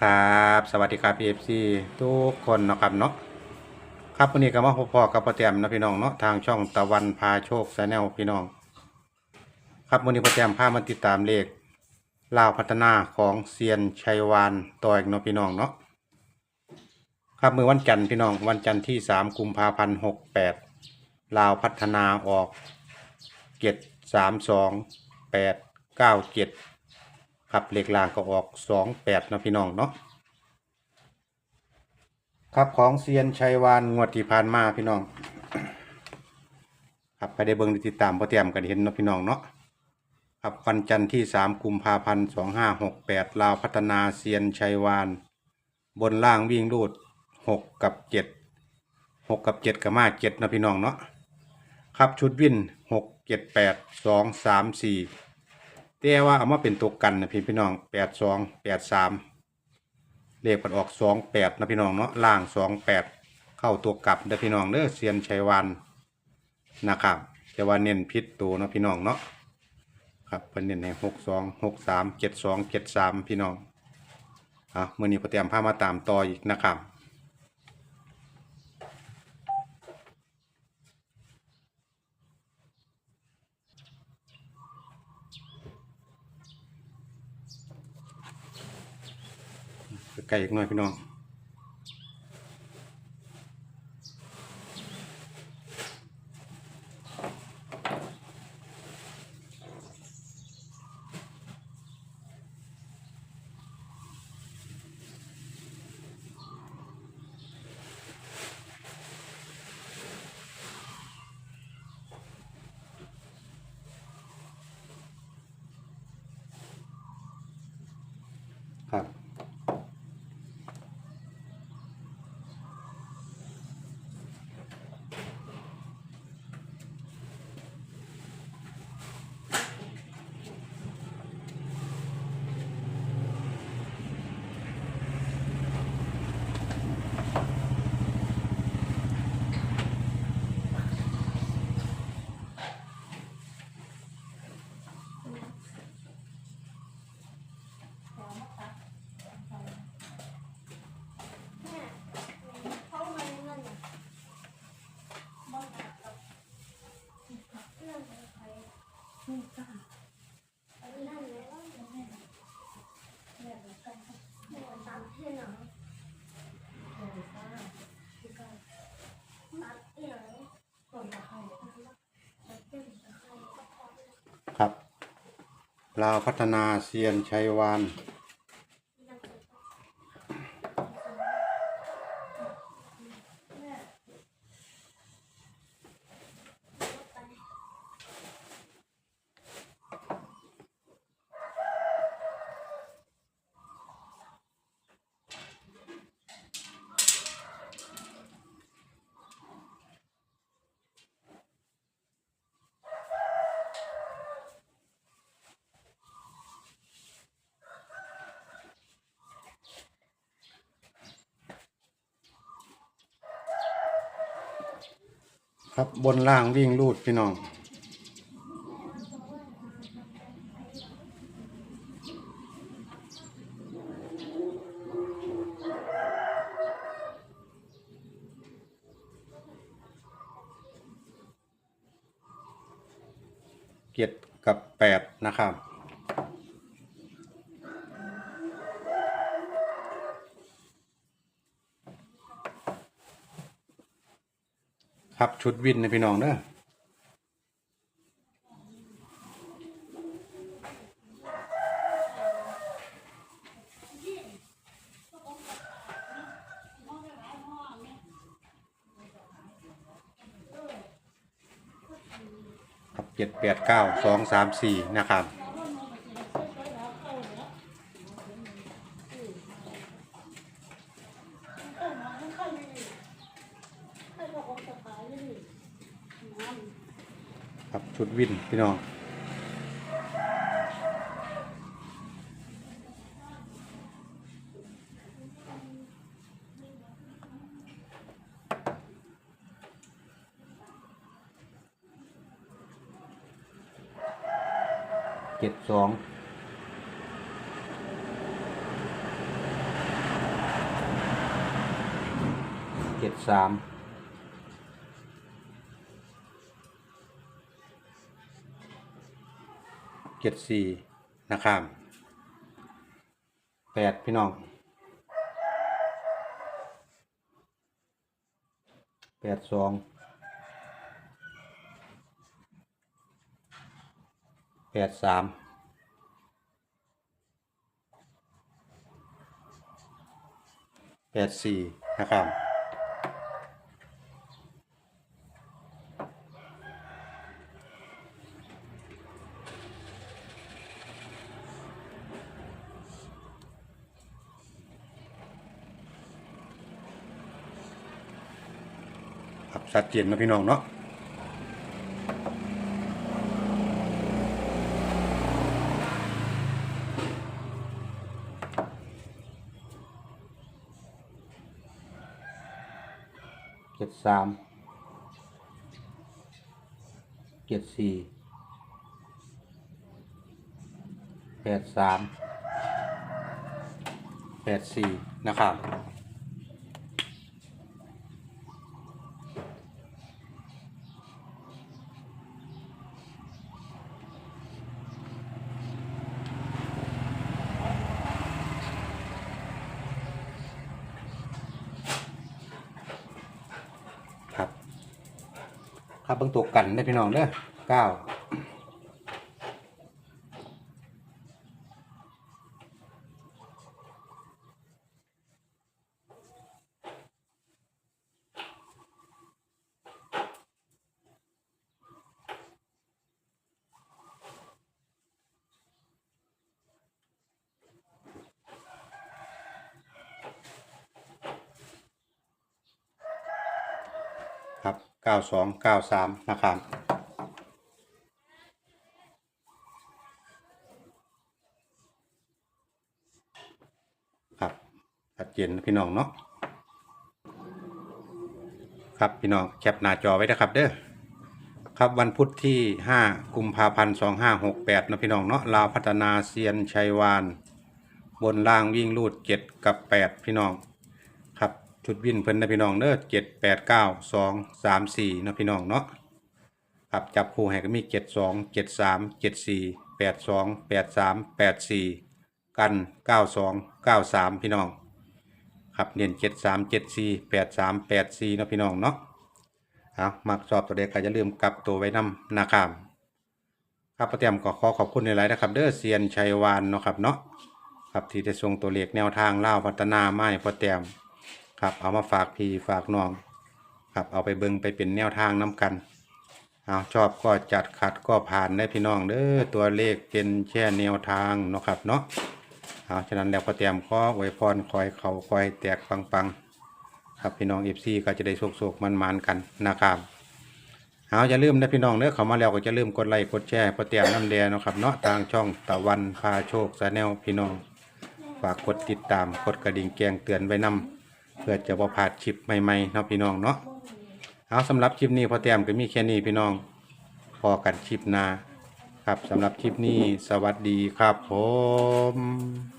ครับสวัสดีครับ PFC ทุกคนนะครับเนาะครับวันนี้ก็มาพบกับพ่อเตียมนะพี่น้องเนาะทางช่องตะวันพาโชคแนลพี่น้อง ครับวันนี้พ่อเตียมพามาติดตามเลขลาวพัฒนาของเซียนชัยวานต่ออีกเนาะพี่น้องเนาะครับมือวันจันทร์พี่น้องวันจันทร์ที่สามกุมภาพันธ์หกแปดลาวพัฒนาออกเจ็ดสามสองแปดเก้าเจ็ด ครับเลขล่างก็ออกสองแปดนะพี่น้องเนาะครับของเซียนชัยวานงวดที่ผ่านมาพี่น้อง ครับไปได้เบิ่งติดตามพอเตรียมกันเห็นเนาะพี่น้องเนาะครับวันจันทร์ที่สามกุมภาพันธ์สองห้าหกแปดลาวพัฒนาเซียนชัยวาน บนล่างวิ่งรูดหกกับเจ็ดหกกับเจ็ดกับมาเจ็ดนะพี่น้องเนาะครับชุดวินหกเจ็ดแปดสองสามสี่ แต่ว่าเอามาเป็นตัวกันนะพี่พี่น้องแปดสองแปดสามเลขมันออกสองแปดนะพี่น้องเนาะล่างสองแปดเข้าตัวกลับเด้อพี่น้องเด้อเซียนชัยวันนะครับแต่ว่าเน้นพิษตัวนะพี่น้องเนาะครับเพิ่นเน้นให้หกสองหกสามเจ็ดสองเจ็ดสามพี่น้องอะมื่อนี้พอเตรียมพามาตามต่ออีกนะครับ ไก่อีกหน่อยพี่น้อง ครับ ครับ ลาวพัฒนาเซียนชัยวาน ครับบนล่างวิ่งลูดพี่น้องเจ็ดกับแปดนะครับ ครับชุดวินนะพี่น้องเด้อครับเจ็ดแปดเก้าสองสามสี่นะครับับชุดวินพี่น้องเจ็ดสองเจ็ดสาม เจ็ดสี่นะครับแปดพี่น้องแปดสองแปดสามแปดสี่นะครับ ครับชัดเจนนะพี่น้องเนาะเจ็ดสามเจ็ดสี่แปดสามแปดสี่นะครับครับ ครับเบิ่งตัวกันได้พี่น้องเด้อเก้า ครับเก้าสองเก้าสามนะครับครับชัดเจนนพี่น้องเนาะครับพี่น้องแคปหน้าจอไว้นะครับเด้อครับวันพุธที่ 5 กุมภาพันธ์ 2568นะพี่น้องเนาะลาวพัฒนาเซียนชัยวาน บนล่างวิ่งลูด 7 กับ 8 พี่น้อง ชุดวินเพิ่นนะพี่น้องเด้อ7 8 9 2 3 4นะพี่น้องเนาะครับจับคู่ให้ก็มี7 2 7 3 7 4 8 2 8 3 8 4กัน9 2 9 3พี่น้องครับเน้น7 3 7 4 8 3 8 4นะพี่น้องเนาะเอามักชอบตัวเด็กก็อย่าลืมกลับตัวไว้นำนะครับครับประเตรียมก็ขอขอบคุณในหลายนะครับ เด้อเซียนชัยวานเนาะครับเนาะครับที่ได้ส่งตัวเลขแนวทางเล่าพัฒนาไม้พอเตรียม ครับ เอามาฝากพี่ฝากน้อง ครับ เอาไปเบิงไปเป็นแนวทางน้กัน เอาชอบก็จัดขัดก็ผ่านได้พี่น้องเด้อตัวเลขเป็นแค่แนวทางเนาะครับเนาะเอาฉะนั้นแล้วพอเตรียมขออวยพรคอยเขาคอยแตกปังๆ ครับพี่น้องเอฟซีก็จะได้โศกๆมันๆกันนะครับเอาอย่าลืมนะพี่น้องเนื้อเขามาแล้วก็จะลืมกดไลค์กดแชร์กดแต้มน้ำแดงนาะครับเนาะทางช่องตะวันพาโชคสแนลพี่น้อง ฝากกดติดตามกดกระดิ่งแกงเตือนไว้นํ เพื่อจะบ่พลาดคลิปใหม่ๆเนาะพี่น้องเนาะเอาสำหรับคลิปนี้พอแต้มก็มีแค่นี้พี่น้องพอกันคลิปหน้าครับสำหรับคลิปนี้สวัสดีครับผม